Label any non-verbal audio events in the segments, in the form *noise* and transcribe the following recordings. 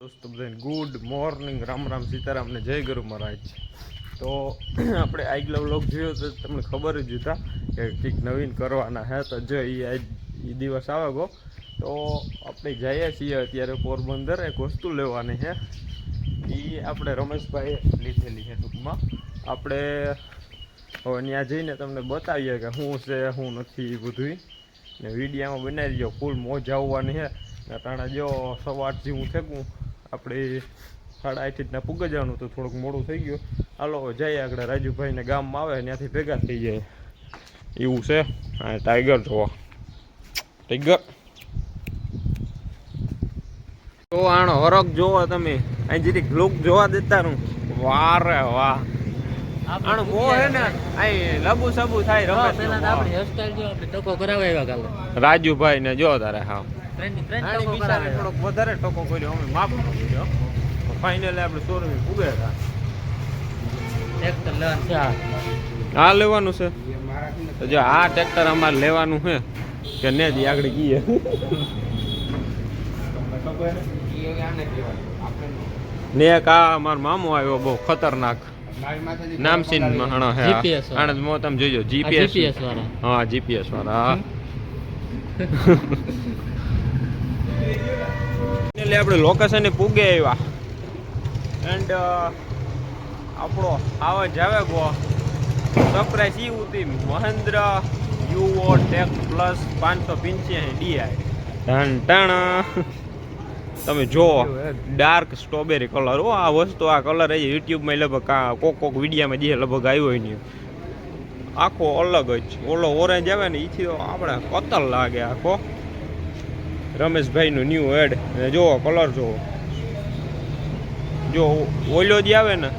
દોસ્તો બધાને good morning Ram Ram સીતારામને જય ગુરુ મહારાજ. તો *clears throat* આપણે આગલો વ્લોગ જોયો તો તમને ખબર જ હતા કે કંઈક નવીન કરવાના હે તો જો એ આજ એ દિવસ આવે ગો તો આપણે જઈએ છીએ અત્યારે પોરબંદર એક વસ્તુ લેવાની છે એ આપણે રમેશભાઈએ લીધેલી છે ટૂંકમાં. આપણે હવે ત્યાં જઈને તમને બતાવીએ કે શું છે, શું નથી એ બધું ને વિડીયામાં બનાવી દો ફૂલ મોજ આવવાની છે તાણે જો સવારથી હું થેકું આપણે સાડા આઠ રીતના પૂગ જવાનું તો થોડુંક મોડું થઈ ગયું. હાલો જઈએ આગળ. રાજુભાઈને ગામમાં આવે ત્યાંથી ભેગા થઈ જાય. એવું છે. હા ટાઈગર જોવા. ટાઈગર. તો આનો હરક જોવો તમે. અહીં જેથી લુક જોવા દેતા નું વાહ. રે વાહ આનો બહુ હે ને અહીં લબુ સબુ થાય આપણી જો આપણે ટકો કરાવ્યા કાલે. રાજુભાઈ ને જો તારે હા થોડોક વધારે ટકો કર્યો અમે માફ કર્યો ફાઇનલી આપણે શોરૂમ પૂગે હતા Tractor લેવાનું છે આ. આ લેવાનું છે જો આ ટ્રેક્ટર અમારે લેવાનું છે કે ને જ આગળ ગઈએ ને એક આ મારો મામો આવ્યો બહુ ખતરનાક નામસીન મહાણો હે આ. GPS વાળો. આને મો તમે જોજો આ જીપીએસ વાળા. હા જીપીએસ વાળા હા *laughs* એટલે આપણે લોકેશને પૂગે આવ્યા. એન્ડ આપણો આવા જાવે ગો. સરપ્રાઈઝ ઈ હતી મહેન્દ્ર યુઓ ટેક પ્લસ પાંચસો પંચ્યાસી ડીઆઈ ટણ ટણ તમે જો ડાર્ક સ્ટ્રોબેરી કલર હો, આ વસ્તુ, આ કલર એ યુટ્યુબમાં લગભગ કોક કોક વિડીયામાં જે લગભગ આવ્યો હોય નહીં આખો અલગ જ ઓલો ઓરેન્જ આવે ને એથી આપણે કતલ લાગે આખો. રમેશભાઈનું ન્યૂ એડ ને જુઓ કલર જુઓ જો ઓલો જે આવે ને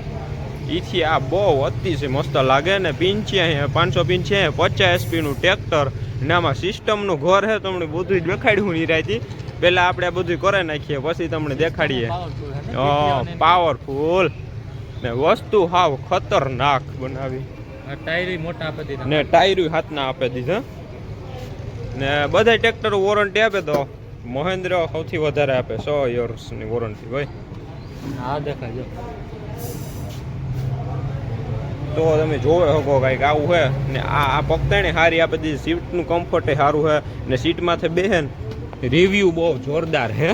એથી આ બહુ અતિશય મસ્ત લાગે ને પિંચ્યાસી પાંચસો પિંચ્યાસી પચાસ એસપીનું ટ્રેક્ટર ને આમાં સિસ્ટમનું ઘર છે તમને બધું જ દેખાડ્યું નહીં રાતી પહેલાં આપણે આ બધું કરી નાખીએ પછી તમને દેખાડીએ. પાવરફુલ ને વસ્તુ હાવ ખતરનાક બનાવી. ને ટાયરું હાથના આપી દીધા. ને બધા ટ્રેક્ટર વોરંટી આપે તો. મહેન્દ્ર સૌથી વધારે આપે સો યર્સની વોરંટી ભાઈ હા દેખાય જો. તો તમે જોવે શકો કાંઈક આવું છે ને આ આ પગતાણી સારી આપે દીધી સીટનું કમ્ફર્ટ સારું છે ને સીટમાંથી બેહે ને રિવ્યુ બહુ જોરદાર છે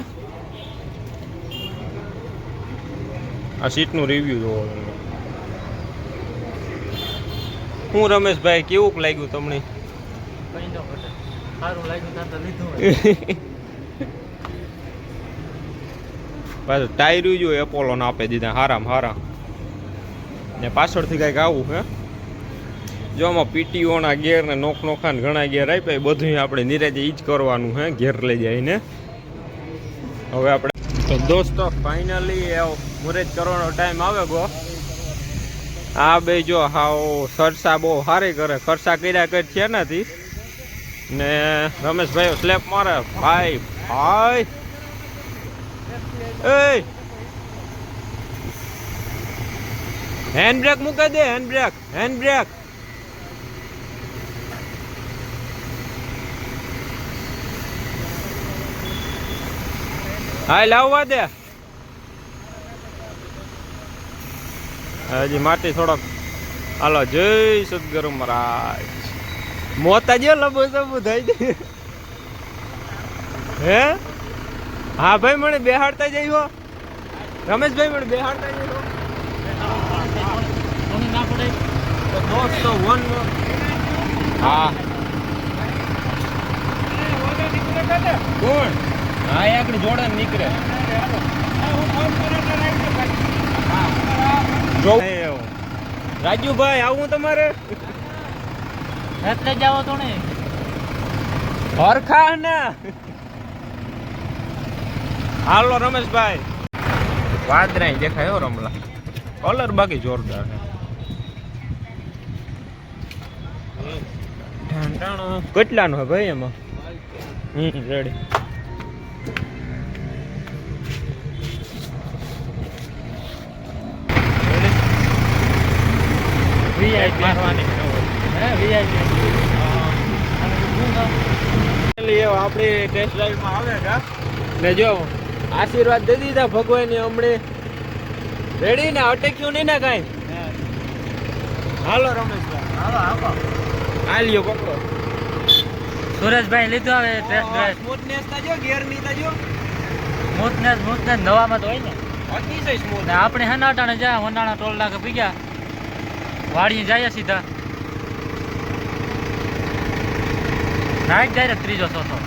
આ સીટનું રિવ્યુ જોવો તમે. હું રમેશભાઈ કેવું લાગ્યું તમને. સારું લાગ્યું લીધું *laughs* હોય. પાછું ટાયરું જો એપોલો ના આપી દીધા, હારામ હારા. ને પાછળથી કાંઈક આવું હે. જો આમાં પીટીઓના ગેર ને નોખ નોખા ઘણા ગેર આપ્યા, એ બધું આપણે નિરાજે એ જ કરવાનું હે, ઘેર લઈ જઈને હવે આપણે તો દોસ્તો ફાઇનલી મુરેજ કરવાનો ટાઈમ આવે ગો. આ બે જો હાવ સરસા બહુ સારી કરે. ખર્ચા કર્યા કરી છે નથી ને રમેશભાઈ સ્લેપ મારે. ભાઈ ભાઈ. એ હેન્ડ બ્રેક મૂકે દે હેન્ડ બ્રેક હેન્ડ બ્રેક હા લાવવા દે. હજી માટી થોડોક હાલો, જય સદગુરુ મહારાજ. મોતા જે લબો સબુ થઈ હે? હા ભાઈ મને બેહાડતા જઈવો રમેશભાઈ મને બેહાડતા જઈવો ના પડે? તો દોસ્તો વન હા. કોણ? હા એ આગળ જોડે નીકળે. રાજુભાઈ આવું તમારે? એટલે જાઓ તો ને. હરખા ને. હાલો રમેશભાઈ. વાદરાય દેખાય હો રમલા. કલર બાકી જોરદાર કેટલાનો હે ભાઈ એમાં? હમ રેડી. VIP. મારવાની હે, કામ? આપણી ટેસ્ટ ડ્રાઈવમાં આવે છે. ને જો. આશીર્વાદ દે દીધા ભગવાને હમણે રેડી ને અટક્યું નહીં ને કાંઈ? હાલો રમેશભાઈ. હાલો હાલો. હાલ્યો પકડો. સુરેશભાઈ લીધો હવે ટેસ્ટ ડ્રાઈવ સ્મૂથનેસ તાજો ગેરની તાજો સ્મૂથનેસ સ્મૂથનેસ નવામાં તો હોય ને. અતિશય સ્મૂથ ને આપણે હે નાટાણે જાય હોનાણા ટોલ નાકે પી ગયા વાડીએ જાય સીધા. નાઈટ ડાયરેક્ટ ત્રીજો ચોથો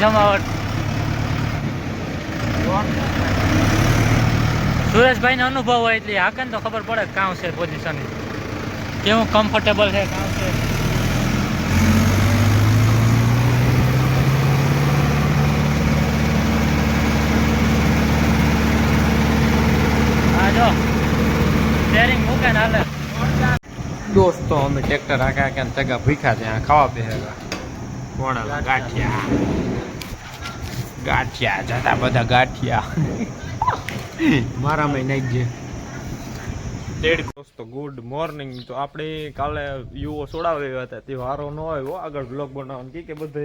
જમાવટ. સુરેશભાઈને અનુભવ હોય એટલે હાકે ને તો ખબર પડે કાં છે પોઝિશન કેવું કમ્ફર્ટેબલ છે કામ છે? દોસ્તો, અમે ટ્રેક્ટર આગા ને તગા ભૂખ્યા ત્યાં ખાવા કોણા ગાંઠિયા. ગાંઠિયા જતા બધા ગાંઠિયા. મારા મહિને જ ડેડ દોસ્તો ગુડ મોર્નિંગ. તો આપણે કાલે યુવો સોડાવ્યા હતા. તે વારો ન આવ્યો આગળ બ્લોગ બનાવવાનું. કી કે બધે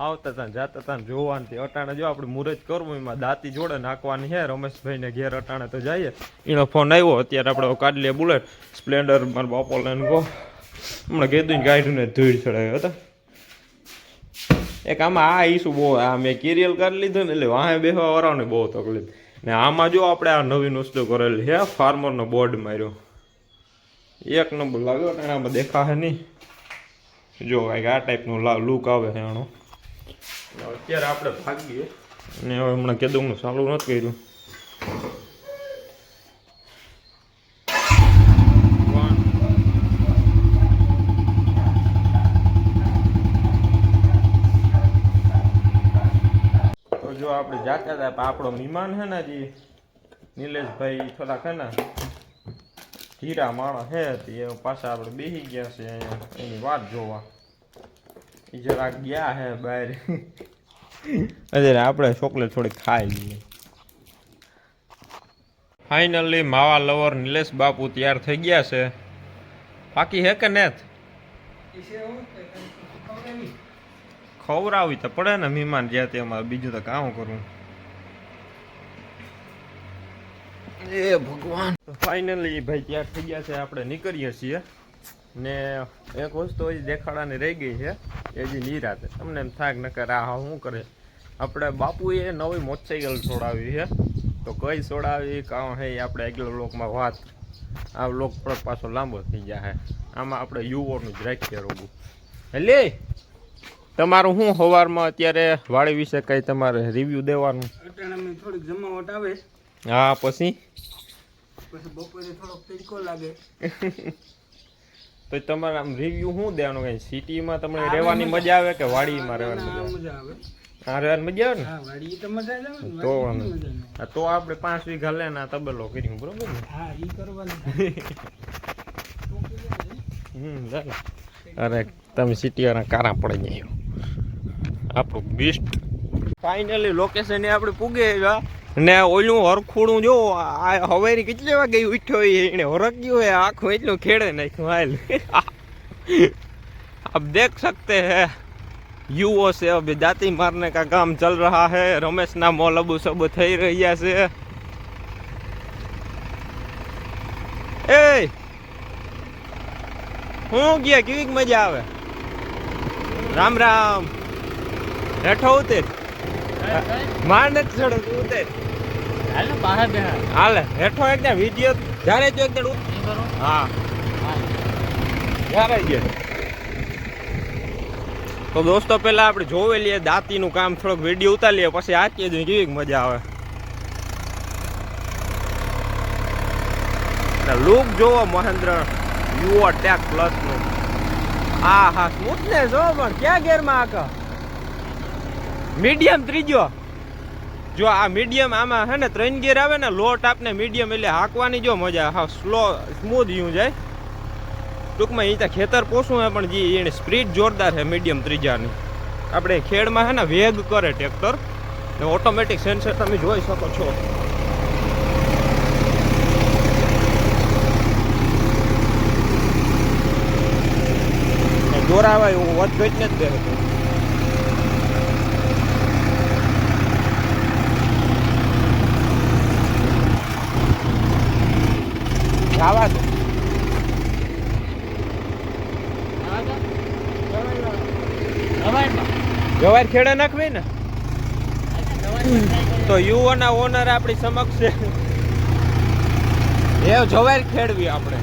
આવતા હતા જાતા હતા જોવાનું તે અટાણે જો આપણે મુહૂર્ત કરવું એમાં દાંતી જોડે નાખવાની છે. રમેશભાઈને ઘેર અટાણે તો જઈએ. એનો ફોન આવ્યો. અત્યારે આપણે કાઢી લે બુલેટ. સ્પ્લેન્ડર મારા બાપો લઈને કહો હમણાં કીધું ગાડીને ધૂળ ચડાવ્યો હતો. એક આમાં આ ઈસુ બહુ આ મેં કેરિયલ કરી લીધું ને એટલે વાહે બેસવા વાળાને બહુ તકલીફ. ને આમાં જો આપણે આ નવીન વસ્તુ કરેલી છે ફાર્મરનો બોર્ડ માર્યો. એક નંબર લાગ્યો ને આમાં દેખાશે નહીં. જો કાંઈક આ ટાઈપનું લુક આવે છે આનો. અત્યારે આપણે ભાગીએ. ને હવે હમણાં કીધું હું ચાલુ નથી કર્યું. આપણે જાતા હતા આપણો મહેમાન છે ને હજી નિલેશભાઈ થોડાક હે ને ધીરા માણસ હે હતી એ પાછા આપણે બેસી ગયા છે એની વાત જોવા. એ જરાક ગયા હે બહાર. અત્યારે આપણે ચોકલેટ થોડી ખાઈ લઈએ. ફાઇનલી માવા લવર નિલેશ બાપુ તૈયાર થઈ ગયા છે. બાકી હે કે નેત? ખવડાવી તો પડે ને મહેમાન જ્યાં તેમાં બીજું તો કામ કરવું એ ભગવાન. ફાઇનલી ભાઈ ત્યાં થઈ ગયા છે આપણે નીકળીએ છીએ. ને એક વસ્તુ હજી દેખાડાની રહી ગઈ છે એ હજી નિરાતે તમને એમ થાક ન કરે આ શું કરે? આપણે બાપુએ નવી મોટરસાઇકલ છોડાવી છે. તો કઈ છોડાવી? કાં હે આપણે આગલા લોકમાં વાત. આ લોક પર પાછો લાંબો થઈ જાય આમાં આપણે યુવોનું જ રાખીએ રોગું. એટલે તમારું શું સવારમાં અત્યારે વાડી વિશે કઈ તમારે રિવ્યુ દેવાનું? થોડીક જમાવટ આવે. હા પછી? પછી બપોરે થોડોક તડકો લાગે. તો તમારે આમ રિવ્યુ શું દેવાનું? કઈ સિટીમાં તમને રહેવાની મજા આવે કે વાડીમાં રહેવાની મજા આવે? હા રહેવાની મજા આવે ને? હા વાડી તો મજા આવે તો વાંધો. મજા ન આવે. હા, તો આપણે પાંચ વીઘા લે ને તબેલો કર્યું બરોબર ને? હા ઈ કરવાનું. *laughs* હમ ચાલો અરે તમે સિટી વાળા કારા પડી જાય આપણું બેસ્ટ ફાઇનલી લોકેશને આપણે પૂગે ને ઓલું હરખુડું જો, આ હવેરી કેટલી વાગે ઉઠ્યો એને હરક ગયો હોય, આખું એટલું ખેડે નાખ્યું હાલ. *laughs* આપ દેખ સકતે હે. યુવો છે અભી દાતી મારને કા કામ ચલ રહા હે. રમેશના મોલ અબુ સબુ થઈ રહ્યા છે. એ હું ગયા કેવી મજા આવે? રામ રામ. હેઠો ઉતેર. માર નથી ચડો ઉતેર. હાલ બહાર બેહાર હાલે હેઠો એકદમ વીડિયો જ્યારે જો એકદમ ઉત- હા. હા. જ્યારે ગયો. તો દોસ્તો પહેલાં આપણે જોવે લઈએ દાંતીનું કામ થોડોક વીડિયો ઉતારી લઈએ પછી આ કે કેવી મજા આવે. લુક જોવો મહેન્દ્ર. Yuvo tech પ્લસનું. હા સ્મૂથનેસ હો પણ ક્યાં ગેરમાં આકા? મીડિયમ ત્રીજો. જો આ મીડિયમ આમાં હે ને ત્રણ ગેર આવે ને લો આપને મીડિયમ એટલે હાંકવાની જો મજા. હા, સ્લો સ્મૂથ યુ જાય. ટૂંકમાં એ ત્યાં ખેતર પોસું હે, પણ જે એની સ્પીડ જોરદાર છે મીડિયમ ત્રીજાની. આપણે ખેડમાં હે ને વેગ કરે ટ્રેક્ટર. ને ઓટોમેટિક સેન્સર તમે જોઈ શકો છો. દોરાવાય હું વધ ઘટને જ દે જવા દે. જવાર ખેડે નાખવી ને? તો યુવાના ઓનર આપણી સમક્ષ છે. એ જવાર ખેડવી આપણે.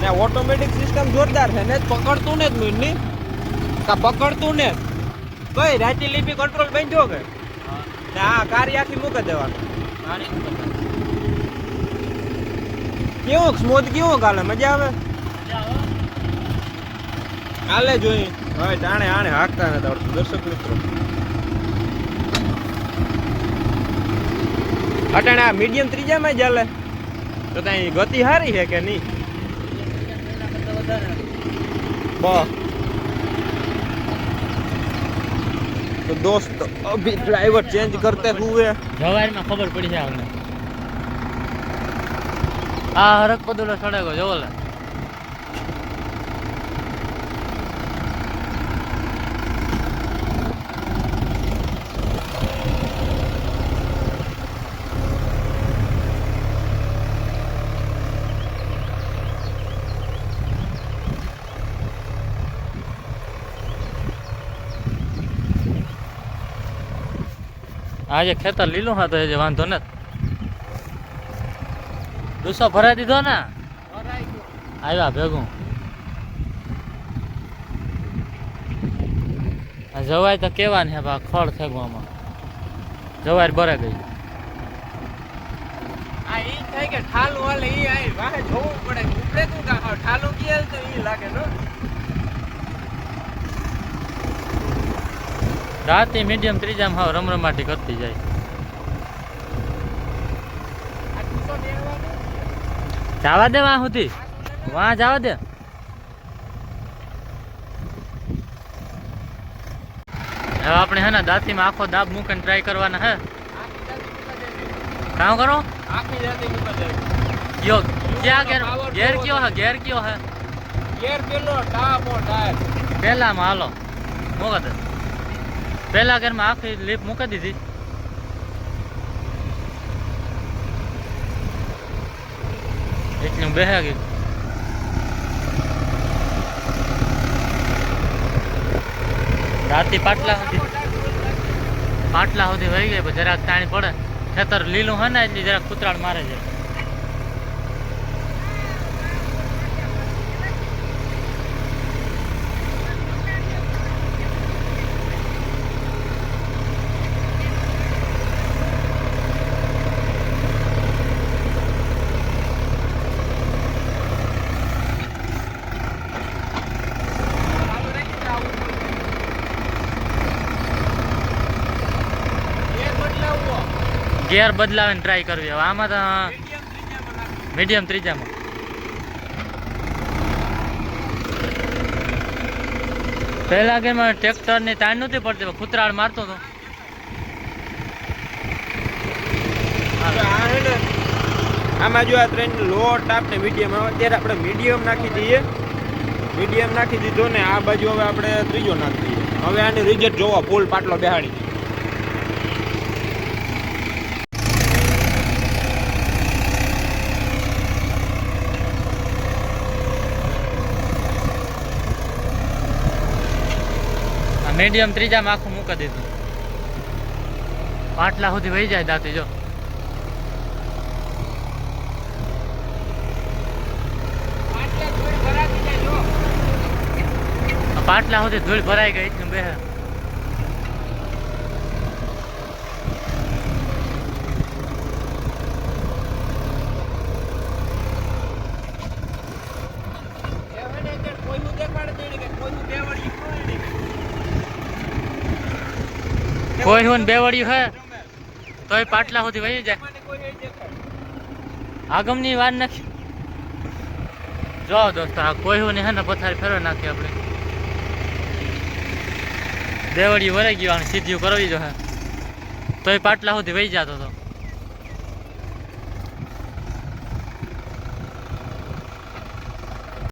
ને ઓટોમેટિક સિસ્ટમ જોરદાર છે. ને પકડતું ને જ મીંડી કા પકડતું ને કઈ? રાતી લીપી કંટ્રોલ બંધ્યો કે? ને આ કાર્ય આખી મૂકી દેવાનું. કેવું સ્મોધ કેવો કાલે? મજા આવે? હાલે જોઈ હવે જાણે આણે હાકતા નથી આવડતું. દર્શક મિત્રો. અટાણે આ મીડિયમ ત્રીજામાં જ ચાલે તો ત્યાં ગતિ સારી છે કે નહીં? બસ તો દોસ્ત અભી ડ્રાઈવર ચેન્જ કરતે હુએ જવારમાં ખબર પડી છે અમને આ હરક પદુલો સડેગો જોવો લે આજે ખેતર લીલું હા તો એ જે વાંધો નથી દુસો ભરાઈ દીધો ને? આવ્યા ભેગું. જવાય તો કેવા ને બા ખડ થેગવામાં જવાય બરે ગઈ. આ ઈ થાય કે ઠાલું હાલે ઈ આય વાહે જોવું પડે. ઉપડે તું કા ઠાલું કીએ તો ઈ લાગે નો રાતે મીડિયમ ત્રીજામાં હાવ રમરમાટી કરતી જાય. જવા દે વાં સુધી. વાં જવા દે. હવે આપણે હે ને દાંતીમાં આખો દાબ મૂકીને ટ્રાય કરવાના હે. કામ કરો? યો, ક્યાં ગેર ગેર કયો હે? ગેર કયો હે? ગેર પેલો ટાપો ટાયર પહેલામાં હાલો મૂકા દે. પહેલા ગેરમાં આખી લીપ મૂકી દીધી. એટલું બેહા ગયું રાતી પાટલા સુધી પાટલા સુધી વહી ગઈ જરાક તાણી પડે. ખેતર લીલું હોય ને એટલે જરાક કૂતરાડ મારે છે. ગેર બદલાવીને ટ્રાય કરવી હવે. આમાં તો મીડિયમ ત્રીજામાં. પહેલા ગેરમાં ટ્રેક્ટરની તાણ નહોતી પડતી કૂતરાળ મારતો હતો. આમાં જો આ ટ્રેન લો ટાપ ને મીડિયમ આવે ત્યારે આપણે મીડિયમ નાખી દઈએ. મીડિયમ નાખી દીધો ને આ બાજુ હવે આપણે ત્રીજો નાખી દઈએ. હવે આને રિઝલ્ટ જોવો ફૂલ પાટલો બેહાડી. મીડિયમ ત્રીજામાં આખું મૂકી દીધું. પાટલા સુધી વહી જાય દાંતી, જો. પાટલા સુધી ધૂળ ભરાઈ ગઈ, એટલું બે કોઈ હું બેવડ્યું હે, તોય પાટલા સુધી વહી જાય. આગમની વાર નથી જો દોસ્તો, આ કોઈ હું હે ને, પથારી ફેરવી નાખી આપણે. દેવડી વરાઈ ગયું સીધું કરવી જો હે. તોય પાટલા સુધી વહી જતો હતો